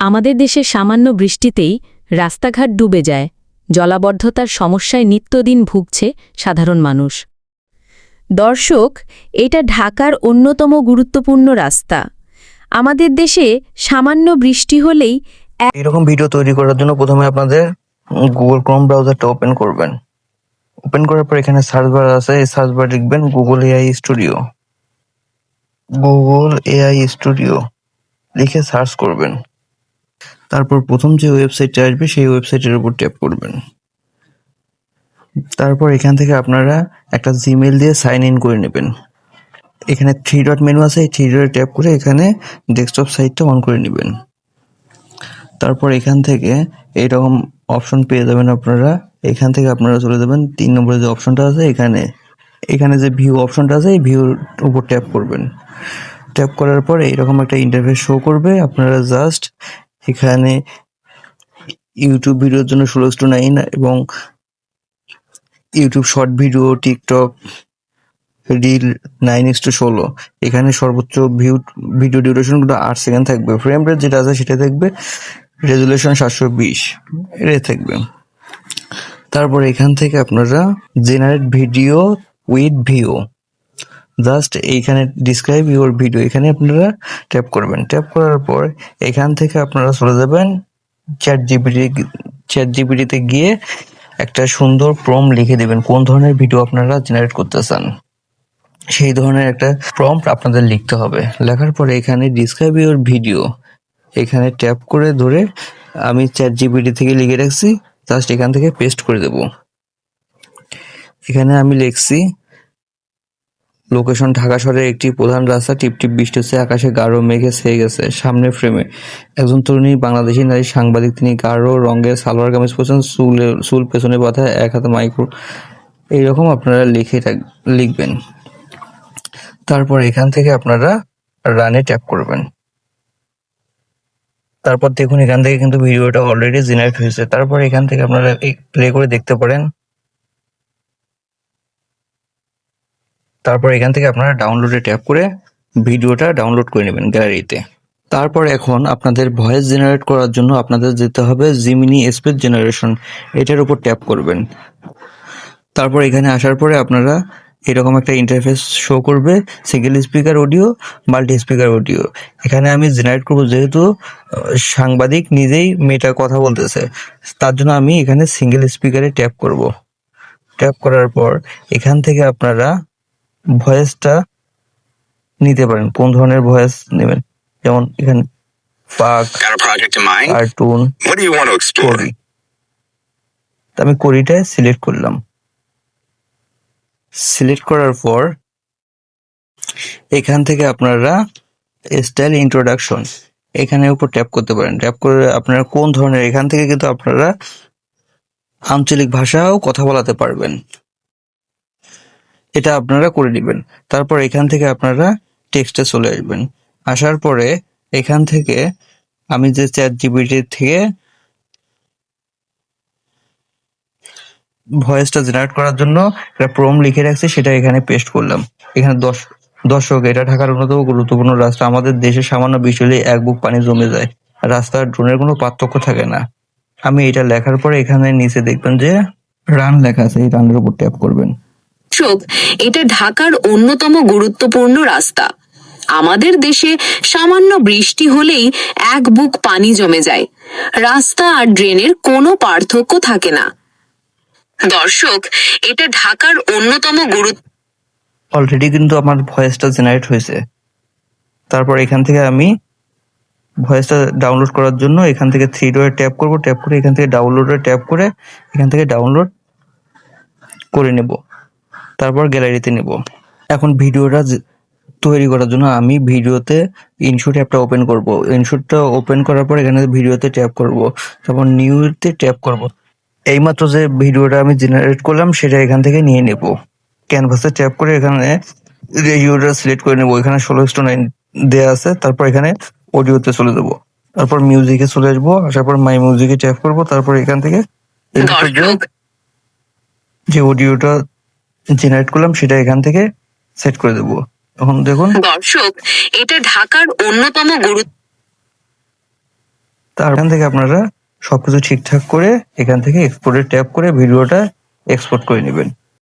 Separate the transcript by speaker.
Speaker 1: আমাদের দেশে সামান্য বৃষ্টিতেই রাস্তাঘাট ডুবে যায়, জলাবদ্ধতার সমস্যায় নিত্যদিন ভুগছে সাধারণ মানুষ।
Speaker 2: দর্শক, এটা ঢাকার অন্যতম গুরুত্বপূর্ণ রাস্তা। আমাদের দেশে সামান্য বৃষ্টি হলেই
Speaker 3: এরকম ভিডিও তৈরি করার জন্য প্রথমে আপনাদের গুগল ক্রোম ব্রাউজারটা ওপেন করবেন। ওপেন করার পর এখানে সার্চ বার আছে, এই সার্চ বার লিখবেন Google AI studio Google AI studio লিখে সার্চ করবেন। তারপর প্রথম যে ওয়েবসাইটটা আসবে, সেই ওয়েবসাইটের উপর ট্যাপ করবেন। তারপর এখান থেকে আপনারা একটা জিমেল দিয়ে সাইন ইন করে নেবেন। এখানে থ্রি ডট মেনু আছে, এই থ্রি ডট ট্যাপ করে এখানে ডেস্কটপ সাইটটা অন করে নেবেন। তারপর এখান থেকে এইরকম অপশন পেয়ে যাবেন আপনারা। এখান থেকে আপনারা চলে যাবেন, তিন নম্বরে যে অপশনটা আছে, এখানে এখানে যে ভিউ অপশনটা আছে, এই ভিউর উপর ট্যাপ করবেন। ট্যাপ করার পর এইরকম একটা ইন্টারফেস শো করবে। আপনারা জাস্ট এখানে ইউটিউব ভিডিওর জন্য ষোলো টু নাইন এবং YouTube short video TikTok reel nine X two ষোলো। এখানে সর্বোচ্চ ভিউ ভিডিও ডিউরেশনগুলো আট সেকেন্ড থাকবে। ফ্রেম রেট যেটা আছে সেটা থাকবে রেজুলেশন সাতশো বিশ। এটাই থাকবে। তারপর এখান থেকে আপনারা generate video with Veo just এইখানে ডিসক্রাইব ইউর ভিডিও এখানে আপনারা ট্যাপ করবেন। ট্যাপ করার পর এখান থেকে আপনারা চলে যাবেন চ্যাট জিপিটি চ্যাট জিপিটিতে গিয়ে একটা সুন্দর প্রম লিখে দেবেন। কোন ধরনের ভিডিও আপনারা জেনারেট করতে চান সেই ধরনের একটা প্রম্পট আপনাদের লিখতে হবে। লেখার পরে এখানে ডিসক্রাইব ইউর ভিডিও এখানে ট্যাপ করে ধরে আমি চ্যাট জিপিটি থেকে লিখে রাখছি। জাস্ট এখান থেকে পেস্ট করে দেব। এখানে আমি লিখছি লোকেশন ঢাকা শহরের একটি প্রধান রাস্তা টিপ টিপ বৃষ্টি হচ্ছে আকাশে গাঢ় মেঘে ছেয়ে গেছে সামনের ফ্রেমে একজন তরুণী বাংলাদেশি নারী সাংবাদিক, তিনি গাঢ় রঙের সালোয়ার কামিজ পরছেন, চুল চুল পেছনে বাঁধা এক হাতে মাইক্রো। এইরকম আপনারা লিখে লিখবেন। তারপর এখান থেকে আপনারা রানে ট্যাপ করবেন। তারপর দেখুন এখান থেকে কিন্তু ভিডিওটা অলরেডি জেনারেট হয়েছে। তারপর এখান থেকে আপনারা প্লে করে দেখতে পারেন। তারপর এখান থেকে আপনারা ডাউনলোডে ট্যাপ করে ভিডিওটা ডাউনলোড করে নেবেন গ্যালারিতে তারপর এখন আপনাদের ভয়েস জেনারেট করার জন্য আপনাদের যেতে হবে জিমিনি স্পেস জেনারেশন এটার উপর ট্যাপ করবেন। তারপর এখানে আসার পরে আপনারা এরকম একটা ইন্টারফেস শো করবে single speaker audio multi speaker audio এখানে আমি জেনারেট করব যেহেতু সাংবাদিক নিজেই মেয়েটা কথা বলতেছে। তার জন্য আমি এখানে সিঙ্গেল স্পিকারে ট্যাপ করব। ট্যাপ করার পর এখান থেকে আপনারা ভয়েসটা নিতে পারেন। কোন ধরনের ভয়েস নেবেন? যেমন এখানে পাক? কার্টুন? করি। আমি করিটায় সিলেক্ট করলাম। সিলেক্ট করার পর এখান থেকে আপনারা স্টাইল ইন্ট্রোডাকশন এখানে উপর ট্যাপ করতে পারেন। ট্যাপ করে আপনারা কোন ধরনের এখান থেকে কিন্তু আপনারা আঞ্চলিক ভাষাও কথা বলাতে পারবেন। এটা আপনারা করে নেবেন। তারপর এখান থেকে আপনারা টেক্সটে চলে আসবেন। আসার পরে এখান থেকে আমি যে চ্যাট জিবিটি থেকে ভয়েসটা জেনারেট করার জন্য একটা প্রম লিখে রাখছি, সেটা এখানে পেস্ট করলাম। এখানে দশ, দর্শক, এটা ঢাকার অন্যতম গুরুত্বপূর্ণ রাস্তা। আমাদের দেশে সামান্য বৃষ্টি এক বুক পানি জমে যায়। রাস্তার ড্রোনের কোনো পার্থক্য থাকে না। আমি এটা লেখার পরে এখানে নিচে দেখবেন যে রান লেখা আছে, এই রানের উপর ট্যাপ করবেন।
Speaker 4: দর্শক এটা ঢাকার অন্যতম গুরুত্বপূর্ণ রাস্তা। আমাদের দেশে সামান্য বৃষ্টি হলেই এক বুক পানি জমে যায়। রাস্তা আর ড্রেনের কোনো পার্থক্য থাকে না। দর্শক, এটা ঢাকার অন্যতম গুরুত্ব
Speaker 3: অলরেডি কিন্তু আমার ভয়েসটা জেনারেট হয়েছে। তারপর এখান থেকে আমি ভয়েসটা ডাউনলোড করার জন্য এখান থেকে থ্রি ডোরে ট্যাপ করব। ট্যাপ করে এখান থেকে ডাউনলোডে ট্যাপ করে এখান থেকে ডাউনলোড করে নেব। তারপর গ্যালারিতে নেব। এখন ভিডিওটা তৈরি করার জন্য আমি ভিডিওতে ইনশুট অ্যাপটা ওপেন করব। ইনশুটটা ওপেন করার পর এখানে ভিডিওতে ট্যাপ করব। তারপর নিউতে ট্যাপ করব। এইমাত্র যে ভিডিওটা আমি জেনারেট করলাম সেটা এখান থেকে নিয়ে নেব। ক্যানভাসে ট্যাপ করে এখানে রেডিওটা সিলেক্ট করে নেব। এখানে ষোলো স্টো নাইন দেওয়া আছে তারপর এখানে অডিওতে চলে যাব। তারপর মিউজিকে চলে আসব আসার পর মাই মিউজিকে ট্যাপ করব তারপর এখান থেকে যে অডিওটা জেনারেট করলাম সেটা এখান থেকে সেট করে দেবো। এখন দেখুন।
Speaker 4: দর্শক এটা ঢাকার অন্যতম গুরুত্ব
Speaker 3: তার এখান থেকে আপনারা সবকিছু ঠিকঠাক করে এখান থেকে এক্সপোর্টে ট্যাপ করে ভিডিওটা এক্সপোর্ট করে নেবেন।